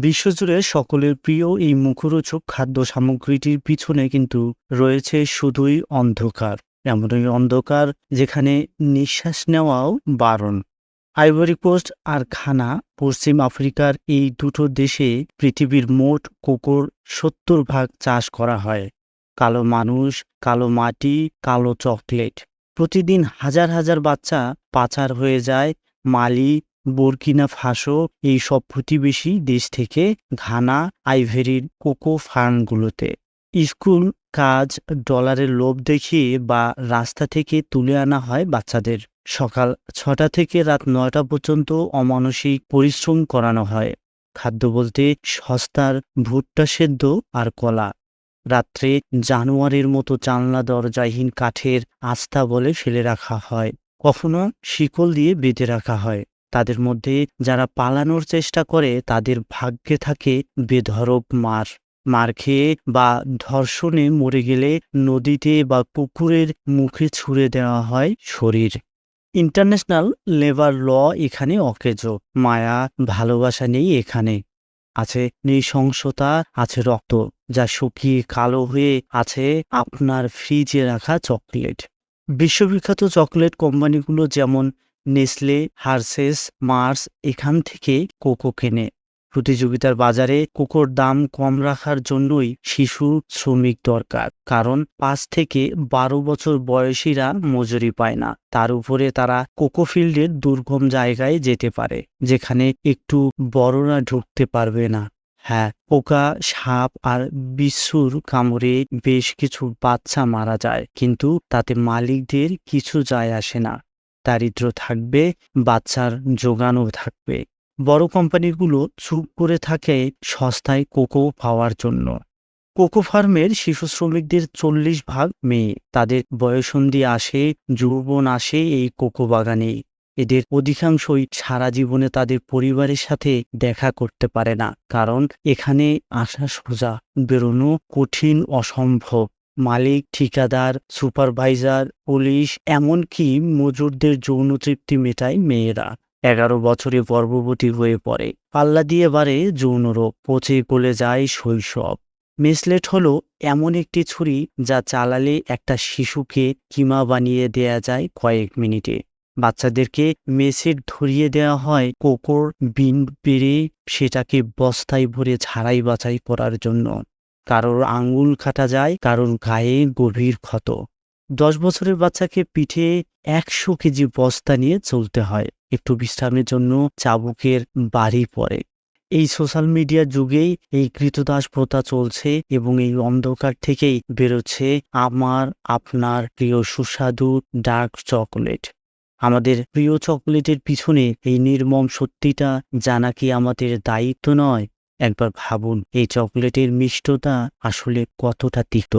বিশ্বজুড়ে সকলের প্রিয় এই মুখরোচক খাদ্য সামগ্রীটির পিছনে কিন্তু রয়েছে শুধুই অন্ধকার, এমনই অন্ধকার যেখানে নিঃশ্বাস নেওয়াও বারণ। আইভরি কোস্ট আর খানা, পশ্চিম আফ্রিকার এই দুটো দেশে পৃথিবীর মোট কোকোর সত্তর ভাগ চাষ করা হয়। কালো মানুষ, কালো মাটি, কালো চকলেট। প্রতিদিন হাজার হাজার বাচ্চা পাচার হয়ে যায় মালি বুরকিনা ফাঁসো এই সব প্রতিবেশী দেশ থেকে ঘানা আইভেরির কোকো ফার্মগুলোতে। স্কুল, কাজ, ডলারের লোভ দেখিয়ে বা রাস্তা থেকে তুলে আনা হয় বাচ্চাদের। সকাল ছটা থেকে রাত নয়টা পর্যন্ত অমানসিক পরিশ্রম করানো হয়। খাদ্য বলতে সস্তার, ভুট্টা সেদ্ধ আর কলা। রাত্রে জানোয়ারের মতো জানলা দরজাহীন কাঠের আস্থা বলে ফেলে রাখা হয়। কখনো শিকল দিয়ে বেঁধে রাখা হয়। তাদের মধ্যে যারা পালানোর চেষ্টা করে, তাদের ভাগ্যে থাকে বেধরক মার। মার খেয়ে বা ধর্ষণে মরে গেলে নদীতে বা পুকুরের মুখে ছুঁড়ে দেওয়া হয় শরীর। ইন্টারন্যাশনাল লেবার ল এখানে অকেজ, মায়া, ভালোবাসা নেই এখানে। আছে নৃশংসতা, আছে রক্ত, যা শুকিয়ে কালো হয়ে আছে আপনার ফ্রিজে রাখা চকলেট। বিশ্ববিখ্যাত চকলেট কোম্পানিগুলো যেমন নেসলে, হার্সেস, মার্স এখান থেকে কোকো কেনে। প্রতিযোগিতার বাজারে কোকোর দাম কম রাখার জন্যই শিশু শ্রমিক দরকার, কারণ পাঁচ থেকে বারো বছর বয়সীরা মজুরি পায় না। তার উপরে তারা কোকো ফিল্ডের দুর্গম জায়গায় যেতে পারে, যেখানে একটু বড়রা ঢুকতে পারবে না। হ্যাঁ পোকা, সাপ আর বিশ্বর কামড়ে বেশ কিছু বাচ্চা মারা যায়, কিন্তু তাতে মালিকদের কিছু যায় আসে না। দারিদ্র থাকবে, বাচ্চার যোগানও থাকবে। বড় কোম্পানিগুলো চুপ করে থাকে সস্তায় কোকো পাওয়ার জন্য। কোকো ফার্মের শিশু শ্রমিকদের চল্লিশ ভাগ মেয়ে। তাদের বয়সন্ধি আসে, যৌবন আসে এই কোকো বাগানে এদের অধিকাংশই সারা জীবনে তাদের পরিবারের সাথে দেখা করতে পারে না। কারণ এখানে আসা সোজা, বেরোনো কঠিন, অসম্ভব। মালিক, ঠিকাদার, সুপারভাইজার, পুলিশ, এমনকি মজুরদের যৌন তৃপ্তি মেটায় মেয়েরা। এগারো বছরে গর্ভবতী হয়ে পড়ে। পাল্লা দিয়ে বাড়ে যৌন রোগ, পচে গলে যায় শৈশব। মেসলেট হলো এমন একটি ছুরি যা চালালে একটা শিশুকে কিমা বানিয়ে দেয়া যায় কয়েক মিনিটে। বাচ্চাদেরকে মেসেট ধরিয়ে দেওয়া হয় কোকোর বিন পেরে সেটাকে বস্তায় ভরে ছাড়াই বাছাই করার জন্য। কারোর আঙ্গুল কাটা যায়, কারোর গায়ে গভীর ক্ষত। দশ বছরের বাচ্চাকে পিঠে একশো কেজি বস্তা নিয়ে চলতে হয়। একটু বিশ্রামের জন্য চাবুকের বাড়ি পড়ে। এই সোশ্যাল মিডিয়া যুগেই এই কৃতদাস প্রথা চলছে এবং এই অন্ধকার থেকেই বেরোচ্ছে আমার, আপনার প্রিয় সুস্বাদু ডার্ক চকলেট। আমাদের প্রিয় চকলেটের পিছনে এই নির্মম সত্যিটা জানা কি আমাদের দায়িত্ব নয়? একবার ভাবুন এই চকলেটের মিষ্টতা আসলে কতটা তিক্ত?